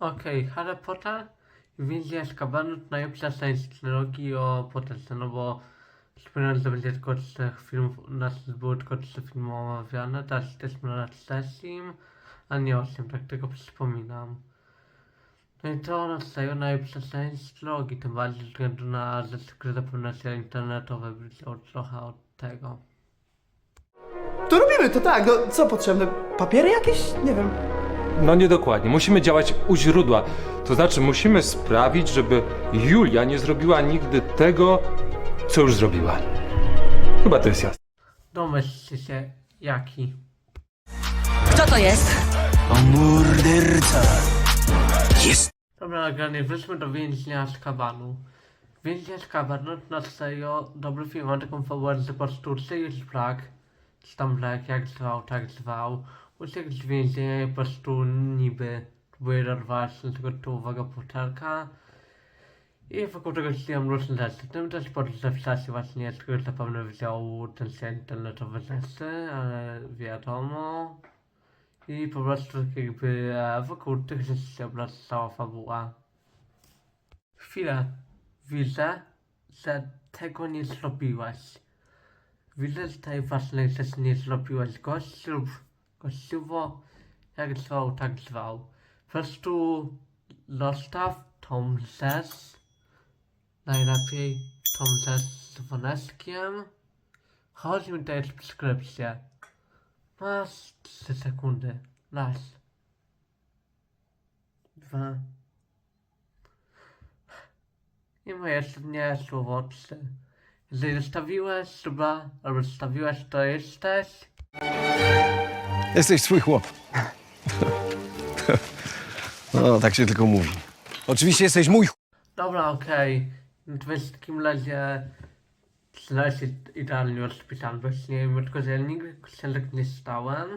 Okej, Harry Potter i Więzień Azkabanu to najlepsza część trylogii o Potterze, no bo wspomniałem, że będzie tylko trzech filmów, u nas były tylko trzy filmy omawiane, teraz jesteśmy na trzecim, a nie osiem, tak tylko przypominam. No i to na serio najlepsza część trylogii, tym bardziej ze względu na rzeczy, które zapewne się internetowe wzięło trochę od tego. To robimy, to tak. No, co potrzebne? Papiery jakieś? Nie wiem. No nie dokładnie. Musimy działać u źródła. To znaczy, musimy sprawić, żeby Julia nie zrobiła nigdy tego, co już zrobiła. Chyba to jest jasne. Domyślcie się, jaki. Kto to jest? Morderca. Jest. Dobra, nagranie, wróćmy do więźnia Azkabanu. Więźnia Azkaban, no to na serio dobry film, mam taką fabułę, że po prostu Sirius Black, czy tam Black, jak zwał, tak zwał, uciekł z więzienia i prostu niby próbuje dorwać do tego uwaga Potterka. I wokół tego dzieją różne rzeczy. Tym też po w właśnie, z którego zapewne wziął ten się internetowe rzeczy, ale wiadomo. I po prostu jakby wokół tych rzeczy się obraca cała fabuła. Chwilę. Widzę, że tego nie zrobiłaś. Widzę, że tej ważnej rzeczy nie zrobiłaś. Gość lub gościuwo, jak zwał, tak zwał. Po prostu zostaw tą rzecz. Najlepiej tą rzecz z woneskiem. Chodź mi tutaj subskrypcję. Masz 3 sekundy. Raz. Dwa. I moje jeszcze nie słowo trzy. Jeżeli zostawiłeś suba, albo zostawiłeś to jesteś. Jesteś swój chłop. No, tak się tylko mówi. Oczywiście jesteś mój chłop. Dobra, okej. To w takim razie znaleźć się idealnie rozpisany. Właśnie tylko, że ja nigdy książek nie stałem.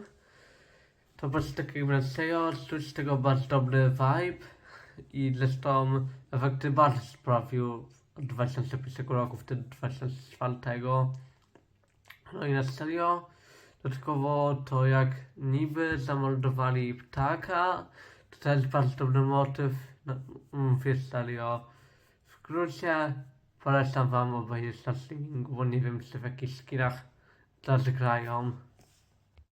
To po prostu tak na serio, czuć tego bardzo dobry vibe. I zresztą efekty bardzo sprawił od 2001 roku, wtedy 2004. No i na serio, dodatkowo to jak niby zamordowali ptaka, to też bardzo dobry motyw. No, mówię serio. W skrócie polecam wam obejrzeć na streamingu, bo nie wiem czy w jakichś skinach zagrają.